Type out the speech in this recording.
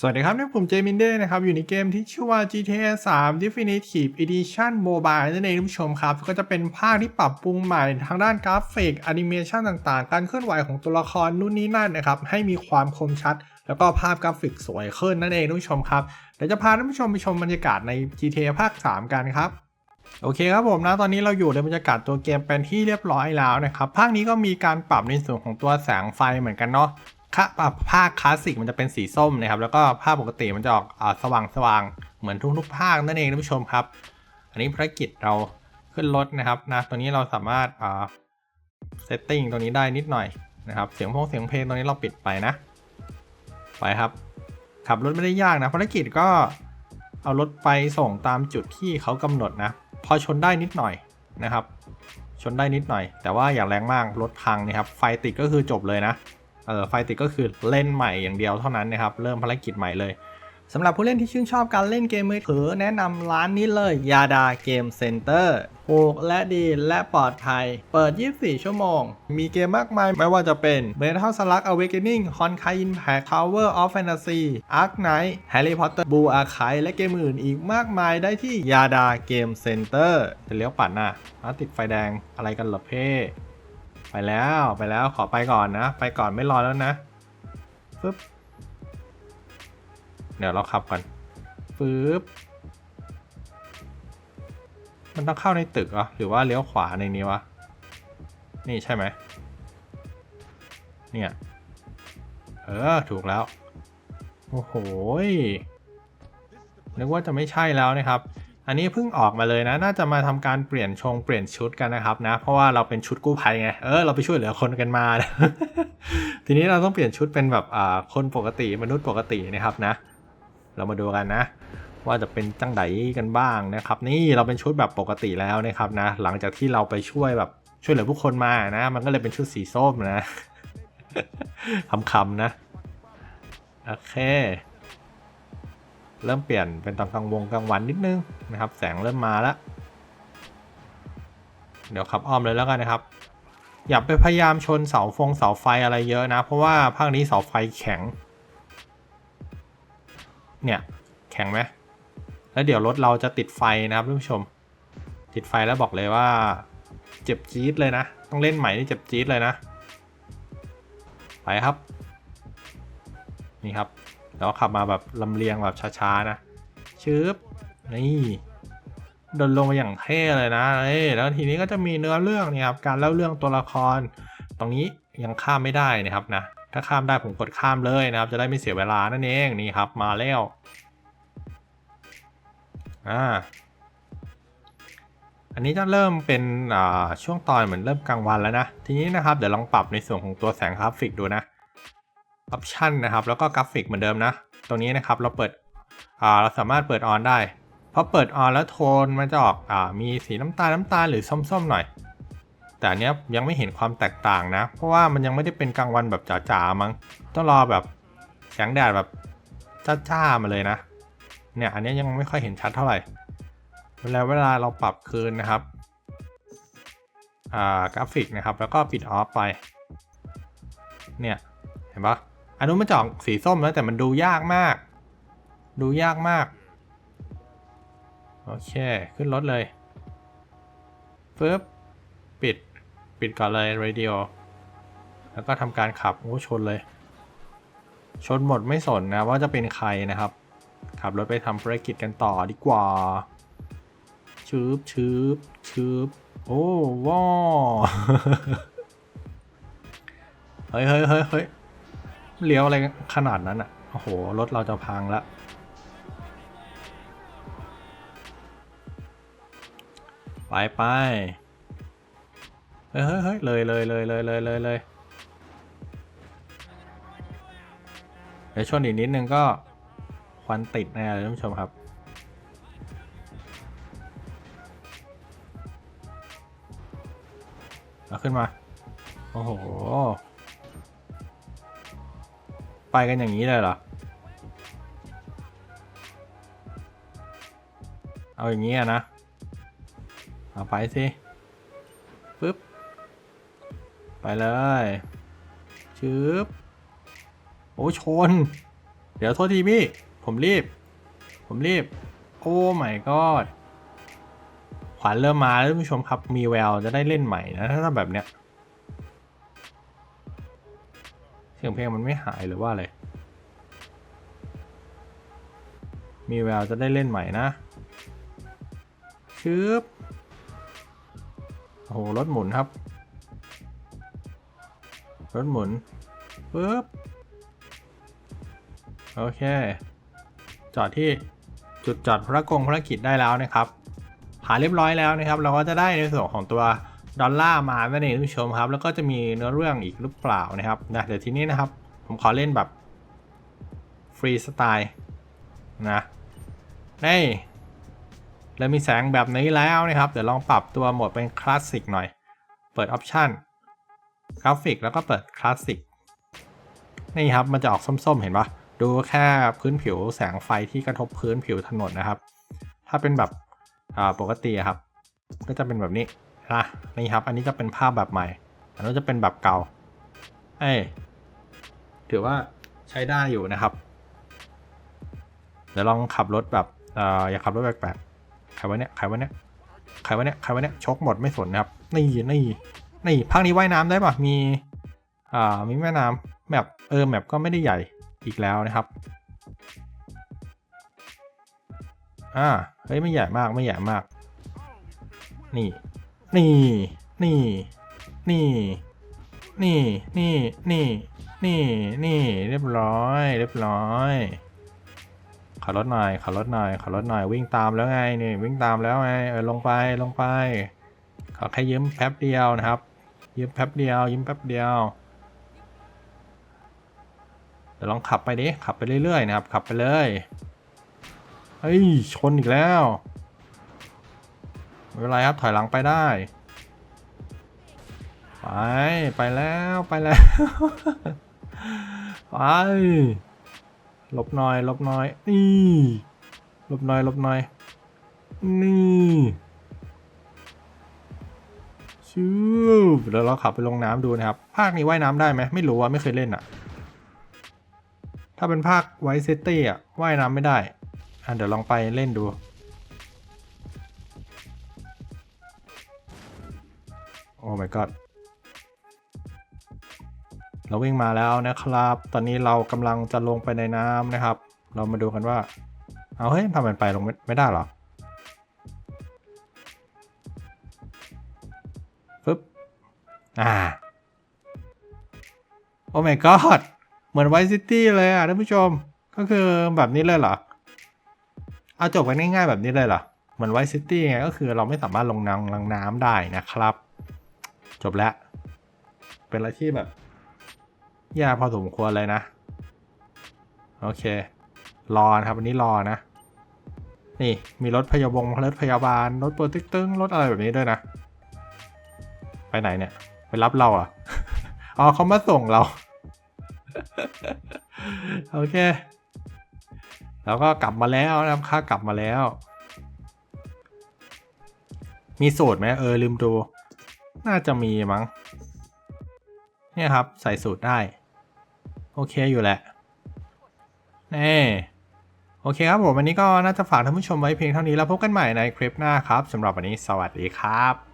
สวัสดีครับนี่ผมเจมินเด้นะครับ อยู่ในเกมที่ชื่อว่า GTA 3 Definitive Edition Mobile นั่นเองท่านผู้ชมครับ ก็จะเป็นภาคที่ปรับปรุงใหม่ทางด้านกราฟิกแอนิเมชันต่างๆ การเคลื่อนไหวของตัวละครนู่นนี่นั่นนะครับ ให้มีความคมชัด แล้วก็ภาพกราฟิกสวยขึ้นนั่นเองท่านผู้ชมครับเดี๋ยวจะพาท่านผู้ชมไปชมบรรยากาศใน GTA ภาค 3 กันครับโอเคครับผมนะตอนนี้เราอยู่ในบรรยากาศตัวเกมเป็นที่เรียบร้อยแล้วนะครับภาคนี้ก็มีการปรับในส่วนของตัวแสงไฟเหมือนกันเนาะ ค่ะอะภาคลาสสิกมันจะเป็นสีส้มนะครับ แล้วก็ภาปกติมันจะออกสว่างสว่างๆเหมือนทุกๆภาคนั่นเองท่านผู้ชมครับ อันนี้ภารกิจเราขึ้นรถนะครับนะตัวนี้เราสามารถเซตติ้งตัวนี้ได้นิดหน่อยนะครับ เสียงพงเสียงเพลงตัวนี้เราปิดไปนะ ไปครับ ขับรถไม่ได้ยากนะภารกิจก็เอารถไปส่งตามจุดที่เขากำหนดนะ พอชนได้นิดหน่อยนะครับ ชนได้นิดหน่อย แต่ว่าอย่าแรงมากรถพังนะครับ ไฟติดก็คือจบเลยนะ เออไฟติดก็คือเล่นใหม่อย่างเดียวเท่านั้นนะครับ เริ่มภารกิจใหม่เลยสำหรับผู้เล่นที่ชื่นชอบการเล่นเกมมือถือแนะนำร้านนี้เลยยาดาเกมเซ็นเตอร์ถูกและดีและปลอดภัย เปิด 24 ชั่วโมง มีเกมมากมาย ไม่ว่าจะเป็น Metal Slug Awakening Honkai Impact Tower of Fantasy Ark Knight Harry Potter Blue Archive และเกมอื่นอีกมากมายได้ที่ยาดาเกมเซ็นเตอร์จะเลี้ยวปัดน้าอ้าติดไฟแดงอะไรกันหรอเพ่ ไปแล้วไปแล้วขอไปก่อนนะ ไปก่อนไม่รอแล้วนะปึ๊บเดี๋ยวเราขับก่อนปึ๊บมันต้องเข้าในตึกเหรอหรือว่าเลี้ยวขวาในนี้วะนี่ใช่ไหมเนี่ยเออถูกแล้ว โอ้โหยนึกว่าจะไม่ใช่แล้วนะครับ อันนี้เพิ่งออกมาเลยนะ น่าจะมาทำการเปลี่ยนชงเปลี่ยนชุดกันนะครับนะ เพราะว่าเราเป็นชุดกู้ภัยไง เออเราไปช่วยเหลือคนกันมานะทีนี้เราต้องเปลี่ยนชุดเป็นแบบอ่าคนปกติมนุษย์ปกตินะครับนะ เรามาดูกันนะ ว่าจะเป็นจังไดกันบ้างนะครับ นี่เราเป็นชุดแบบปกติแล้วนะครับนะ หลังจากที่เราไปช่วยแบบช่วยเหลือผู้คนมานะ มันก็เลยเป็นชุดสีส้มนะคำๆนะ โอเค เริ่มเปลี่ยนเป็นตอนกลางวงกลางวันนิดนึงนะครับ แสงเริ่มมาแล้วเดี๋ยวขับอ้อมเลยแล้วกันนะครับ อย่าไปพยายามชนเสาฟงเสาไฟอะไรเยอะนะ เพราะว่าภาคนี้เสาไฟแข็ง เนี่ย แข็งไหมแล้วเดี๋ยวรถเราจะติดไฟนะครับท่านผู้ชม ติดไฟแล้วบอกเลยว่า เจ็บจี๊ดเลยนะ ต้องเล่นใหม่นี่เจ็บจี๊ดเลยนะ ไปครับ นี่ครับ แล้วขับมาแบบลำเลียงแบบช้าๆนะชึบนี่ดนลงมาอย่างเท่เลยนะเอ้แล้วทีนี้ก็จะมีเนื้อเรื่องนี่ครับการเล่าเรื่องตัวละคร ตรงนี้ยังข้ามไม่ได้นะครับนะถ้าข้ามได้ผมกดข้ามเลยนะครับ จะได้ไม่เสียเวลานั่นเองนี่ครับมาแล้วอ่าอันนี้จะเริ่มเป็นอ่าช่วงตอนเหมือนเริ่มกลางวันแล้วนะ ทีนี้นะครับเดี๋ยวลองปรับในส่วนของตัวแสงกราฟิกดูนะ ออปชันนะครับแล้วก็กราฟิกเหมือนเดิมนะ ตรงนี้นะครับเราเปิดเราสามารถเปิดออนได้พอเปิดออนแล้วโทนมันจะออกอมีสีน้ำตาลน้ำตาลหรือส้มๆหน่อย แต่อันเนี้ยยังไม่เห็นความแตกต่างนะ เพราะว่ามันยังไม่ได้เป็นกลางวันแบบจ๋าๆมั้งต้องรอแบบแสงแดดแบบจ้าๆมาเลยนะ เนี่ยอันนี้ยังไม่ค่อยเห็นชัดเท่าไหร่เวลาเวลาเราปรับคืนนะครับกราฟิกนะครับ แล้วก็ปิดออฟไป เนี่ย เห็นปะ อันนู้นมันจะออกสีส้มแล้วแต่มันดูยากมาก ดูยากมาก โอเค ขึ้นรถเลยปึ๊บปิด ปิดก่อนเลย radio แล้วก็ทำการขับโอ้ชนเลย ชนหมดไม่สนนะว่าจะเป็นใครนะครับ ขับรถไปทำภารกิจกันต่อดีกว่า ชืบชืบชืบโอ้ว้าเฮ้ยเฮ้ยเฮ้ยเฮ้ย เลี้ยวอะไรขนาดนั้นอะ โอ้โห รถเราจะพังละ ไปไปเฮ้ยเฮ้ยเฮ้ยเลยเลยเลยเลยเลยเลยเลยเดี๋ยวชนอีกนิดนึงก็ควันติดแน่เลยท่านผู้ชมครับ เอาขึ้นมา โอ้โห ไปกันอย่างนี้เลยเหรอ เอาอย่างนี้นะ เอาไปสิปึ๊บ ไปเลยชึบโอ้ชน เดี๋ยวโทษทีพี่ ผมรีบ ผมรีบ โอ้ my god ขวัญเริ่มมาแล้วท่านผู้ชมครับ มีแววจะได้เล่นใหม่นะ ถ้าแบบเนี้ย สียงเพลงมันไม่หายหรือว่าอะไร มีแววจะได้เล่นใหม่นะชึบโอ้โหรถหมุนครับ รถหมุนปึ๊บ โอเค จอดที่จุดจอดพระกงภารกิจได้แล้วนะครับ หาเรียบร้อยแล้วนะครับ เราก็จะได้ในส่วนของตัว ดอลลาร์มานั่นเองท่านผู้ชมครับ แล้วก็จะมีเนื้อเรื่องอีกหรือเปล่านะครับนะเดี๋ยวทีนี้นะครับ ผมขอเล่นแบบฟรีสไตล์นะนี่เรามีแสงแบบนี้แล้วนะครับ เดี๋ยวลองปรับตัวโหมดเป็นคลาสสิกหน่อย เปิดออปชันกราฟิกแล้วก็เปิดคลาสสิกนี่ครับ มันจะออกส้มๆ เห็นปะดูแค่พื้นผิวแสงไฟที่กระทบพื้นผิวถนนนะครับ ถ้าเป็นแบบปกติครับ ก็จะเป็นแบบนี้ นะนี่ครับ อันนี้จะเป็นภาพแบบใหม่ อันนี้นจะเป็นแบบเก่า เอ้ยถือว่าใช้ได้อยู่นะครับ เดี๋ยวลองขับรถแบบเอ่ออย่าขับรถแปลกๆใครวะเนี่ยใครวะเนี่ยใครวะเนี่ยใครวะเนี่ยชกหมดไม่สนนะครับ นี่นี่นี่ภาคนี้ว่ายน้ำได้ปะมี อ่า มีแม่น้ำแมปเออแมปก็ไม่ได้ใหญ่อีกแล้วนะครับ อ่า เฮ้ยไม่ใหญ่มากไม่ใหญ่มาก นี่ นี่ นี่ นี่ นี่ นี่ นี่ นี่ นี่ เรียบร้อย เรียบร้อยขับรถหน่อยขับรถหน่อยขับรถหน่อยวิ่งตามแล้วไงนี่วิ่งตามแล้วไงเออลงไปลงไปขอแค่ยืมแป๊บเดียวนะครับยืมแป๊บเดียวยืมแป๊บเดียวเดี๋ยวลองขับไปดิขับไปเรื่อยๆนะครับ ขับไปเลยเฮ้ยชนอีกแล้ว ไม่เป็นไรครับ ถอยหลังไปได้ ไป ไปแล้วไปแล้ว ไปหลบหน่อยหลบหน่อย นี่หลบหน่อยหลบหน่อย นี่ชูบเดี๋ยวเราขับไปลงน้ำดูนะครับ ภาคนี้ว่ายน้ำได้ไหมไม่รู้ว่าไม่เคยเล่นอะถ้าเป็นภาคไวซิตี้อะว่ายน้ำไม่ได้ อะเดี๋ยวลองไปเล่นดู my god เราวิ่งมาแล้วนะครับ ตอนนี้เรากำลังจะลงไปในน้ำนะครับ เรามาดูกันว่า เอาเฮ้ยทำมันไปลงไม่ไมได้หรอปึ๊บ อ่า โอ้ my god เหมือนไวซิตี้เลยอะท่านผู้ชม ก็คือแบบนี้เลยเหรอ เอาจบกันง่ายๆแบบนี้เลยเหรอ เหมือนไวซิตี้ไงก็คือเราไม่สามารถลงน้ำลงน้ำได้นะครับ จบแล้ว เป็นอะไรที่แบบยากพอสมควรเลยนะ โอเค รอนะครับวันนี้รอนะ นี่มีรถพยาบงรถพยาบาล รถโปรตึกตึงรถอะไรแบบนี้ด้วยนะ ไปไหนเนี่ย ไปรับเราเหรอะอ๋อเขามาส่งเรา โอเค แล้วก็กลับมาแล้วนะครับค่ากลับมาแล้ว มีสูตรไหมเออลืมดู น่าจะมีมั้ง เนี่ยครับใส่สูตรได้ โอเคอยู่แหละนี่โอเคครับผมวันนี้ก็น่าจะฝากท่านผู้ชมไว้เพียงเท่านี้แล้วพบกันใหม่ในคลิปหน้าครับสำหรับวันนี้สวัสดีครับ